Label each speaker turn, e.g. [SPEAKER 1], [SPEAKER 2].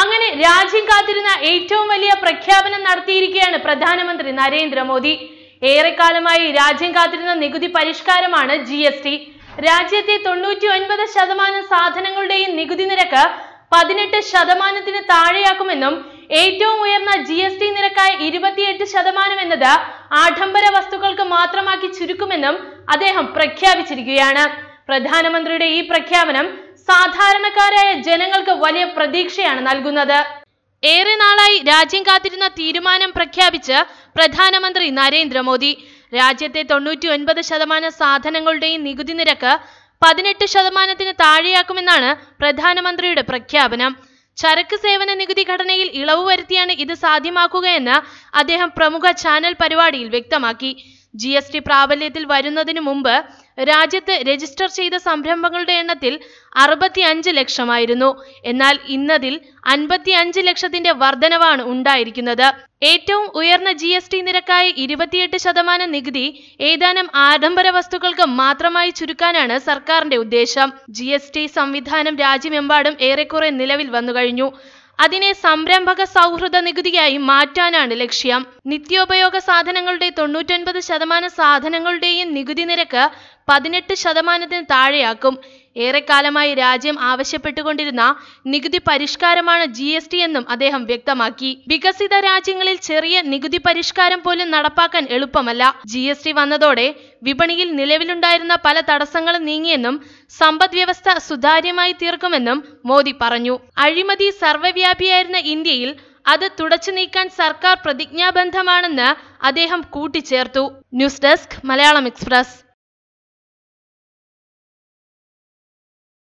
[SPEAKER 1] അങ്ങനെ രാജ്യം കാത്തിരുന്ന ഏറ്റവും വലിയ പ്രഖ്യാപനം നടത്തിയിരിക്കുകയാണ് പ്രധാനമന്ത്രി നരേന്ദ്രമോദി. ഏറെക്കാലമായി രാജ്യം കാത്തിരുന്ന നികുതി പരിഷ്കാരമാണ് ജി എസ് ടി. രാജ്യത്തെ തൊണ്ണൂറ്റി ഒൻപത് ശതമാനം സാധനങ്ങളുടെയും നികുതി നിരക്ക് പതിനെട്ട് ശതമാനത്തിന് താഴെയാക്കുമെന്നും ഏറ്റവും ഉയർന്ന ജി എസ് ടി നിരക്കായ ഇരുപത്തിയെട്ട് ശതമാനം എന്നത് ആഡംബര വസ്തുക്കൾക്ക് മാത്രമാക്കി ചുരുക്കുമെന്നും അദ്ദേഹം പ്രഖ്യാപിച്ചിരിക്കുകയാണ്. പ്രധാനമന്ത്രിയുടെ ഈ പ്രഖ്യാപനം സാധാരണക്കാരായ ജനങ്ങൾക്ക് വലിയ പ്രതീക്ഷയാണ് നൽകുന്നത്. ഏറെ നാളായി രാജ്യം കാത്തിരുന്ന തീരുമാനം പ്രഖ്യാപിച്ച് പ്രധാനമന്ത്രി നരേന്ദ്രമോദി. രാജ്യത്തെ തൊണ്ണൂറ്റി ഒൻപത് ശതമാനം സാധനങ്ങളുടെയും നികുതി നിരക്ക് പതിനെട്ട് ശതമാനത്തിന് താഴെയാക്കുമെന്നാണ് പ്രധാനമന്ത്രിയുടെ പ്രഖ്യാപനം. ചരക്ക് സേവന നികുതി ഘടനയിൽ ഇളവ് വരുത്തിയാണ് ഇത് സാധ്യമാക്കുകയെന്ന് അദ്ദേഹം പ്രമുഖ ചാനൽ പരിപാടിയിൽ വ്യക്തമാക്കി. ജി എസ് ടി പ്രാബല്യത്തിൽ വരുന്നതിന് മുമ്പ് രാജ്യത്ത് രജിസ്റ്റർ ചെയ്ത സംരംഭങ്ങളുടെ എണ്ണത്തിൽ അറുപത്തി അഞ്ച് ലക്ഷമായിരുന്നു. എന്നാൽ ഇന്നതിൽ അൻപത്തി അഞ്ച് ലക്ഷത്തിന്റെ വർധനവാണ് ഉണ്ടായിരിക്കുന്നത്. ഏറ്റവും ഉയർന്ന ജി എസ് ടി നിരക്കായ ഇരുപത്തിയെട്ട് ശതമാനം നികുതി ഏതാനും ആഡംബര വസ്തുക്കൾക്ക് മാത്രമായി ചുരുക്കാനാണ് സർക്കാരിന്റെ ഉദ്ദേശം. ജി എസ് ടി സംവിധാനം രാജ്യമെമ്പാടും ഏറെക്കുറെ നിലവിൽ വന്നു കഴിഞ്ഞു അതിനെ സംരംഭക സൗഹൃദ നികുതിയായി മാറ്റാനാണ് ലക്ഷ്യം. നിത്യോപയോഗ സാധനങ്ങളുടെ തൊണ്ണൂറ്റൊൻപത് ശതമാനം സാധനങ്ങളുടെയും നികുതി നിരക്ക് പതിനെട്ട് ശതമാനത്തിന് താഴെയാക്കും. ഏറെക്കാലമായി രാജ്യം ആവശ്യപ്പെട്ടുകൊണ്ടിരുന്ന നികുതി പരിഷ്കാരമാണ് ജി എസ് ടി എന്നും അദ്ദേഹം വ്യക്തമാക്കി. വികസിത രാജ്യങ്ങളിൽ ചെറിയ നികുതി പരിഷ്കാരം പോലും നടപ്പാക്കാൻ എളുപ്പമല്ല. ജി എസ് ടി വന്നതോടെ വിപണിയിൽ നിലവിലുണ്ടായിരുന്ന പല തടസ്സങ്ങളും നീങ്ങിയെന്നും സമ്പദ് വ്യവസ്ഥ സുതാര്യമായി തീർക്കുമെന്നും മോദി പറഞ്ഞു. അഴിമതി സർവവ്യാപിയായിരുന്ന ഇന്ത്യയിൽ അത് തുടച്ചു നീക്കാൻ സർക്കാർ പ്രതിജ്ഞാബദ്ധമാണെന്ന് അദ്ദേഹം കൂട്ടിച്ചേർത്തു. News desk Malayalam express.